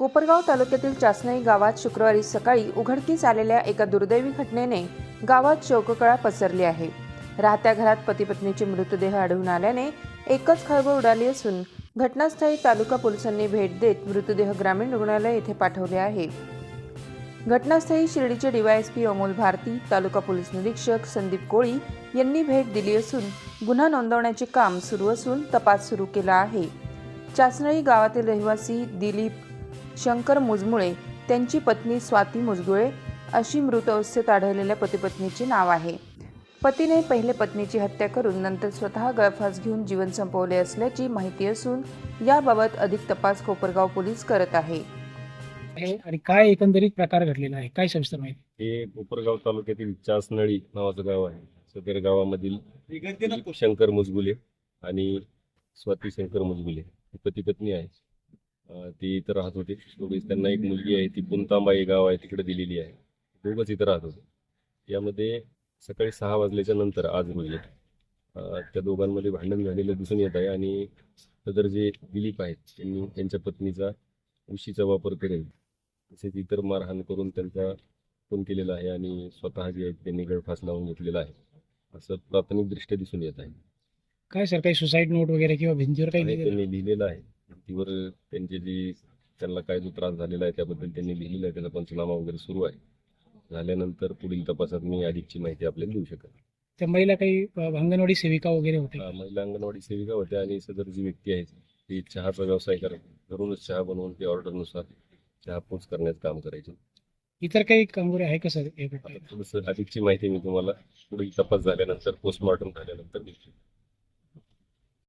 कोपरगाव तालुक्यातील चासनई गावात शुक्रवारी सकाळी उघडकीस आलेल्या एका दुर्दैवी घटनेने गावात शोककळा पसरली आहे. राहत्या घरात पती पत्नीचे मृतदेह आढळून आल्याने एकच खळबळ उडाली असून घटनास्थळी तालुका पोलिसांनी भेट देत मृतदेह ग्रामीण रुग्णालय येथे पाठवले आहे. घटनास्थळी शिर्डीचे डीवायएसपी अमोल भारती तालुका पोलीस निरीक्षक संदीप कोळी यांनी भेट दिली असून गुन्हा नोंदवण्याचे काम सुरू असून तपास सुरू केला आहे. चासनळी गावातील रहिवासी दिलीप शंकर मुजमुळे त्यांची पत्नी स्वाती मुजगुळे अशी मृत अवस्थेत आढळलेल्या पतीपत्नीचे नाव आहे. पतीने पहिले पत्नीची हत्या करून नंतर स्वतः गळफास घेऊन जीवन संपवले असल्याची माहिती असून याबाबत अधिक तपास कोपरगाव पोलीस करत आहे. आणि काय एकंदरीत प्रकार घडलेला आहे? काय सविस्तर माहिती? हे कोपरगाव तालुक्यातील चासनळी नावाचं गाव आहे. सदर गावामधील शंकर मुजगुले आणि स्वाती शंकर मुजगुले ही पती पत्नी आहे ते इथं राहत होते. दोघेच त्यांना एक मुलगी आहे ती पुंतांबा हे गाव आहे तिकडे दिलेली आहे. दोघंच इथं राहत होते. यामध्ये सकाळी सहा वाजल्याच्या नंतर आज अं, त्या दोघांमध्ये भांडण झालेलं दिसून येत आहे आणि सदर जे दिलीप आहेत त्यांनी त्यांच्या पत्नीचा उशीचा वापर करेल. तसेच इतर मारहाण करून त्यांचा खून केलेला आहे आणि स्वतः जे आहेत त्यांनी गळफास लावून घेतलेला आहे. असं प्राथमिक दृष्ट्या दिसून येत आहे. काय सर काही सुसाईड नोट वगैरे किंवा भिंतीवर काही त्यांनी लिहिलेलं आहे. भिंतीवर त्यांचे जे त्यांना काय जो त्रास झालेला आहे त्याबद्दल त्यांनी लिहिलेलं आहे त्याचा पंचनामा वगैरे सुरू आहे. झाल्यानंतर पुढील तपासात मी अधिकची माहिती आपल्याला देऊ शकेल त्या महिला काही अंगणवाडी सेविका वगैरे होते अं, महिला अंगणवाडी सेविका होत्या आणि सदर जी व्यक्ती आहे ती चहाचा व्यवसाय करत घरूनच चहा बनवून ते ऑर्डरनुसार चहा पोच करण्याचं काम करायचे. इतर काही कामगार आहे का सर अधिकची माहिती मी तुम्हाला पुढील तपास झाल्यानंतर पोस्टमॉर्टम झाल्यानंतर देऊ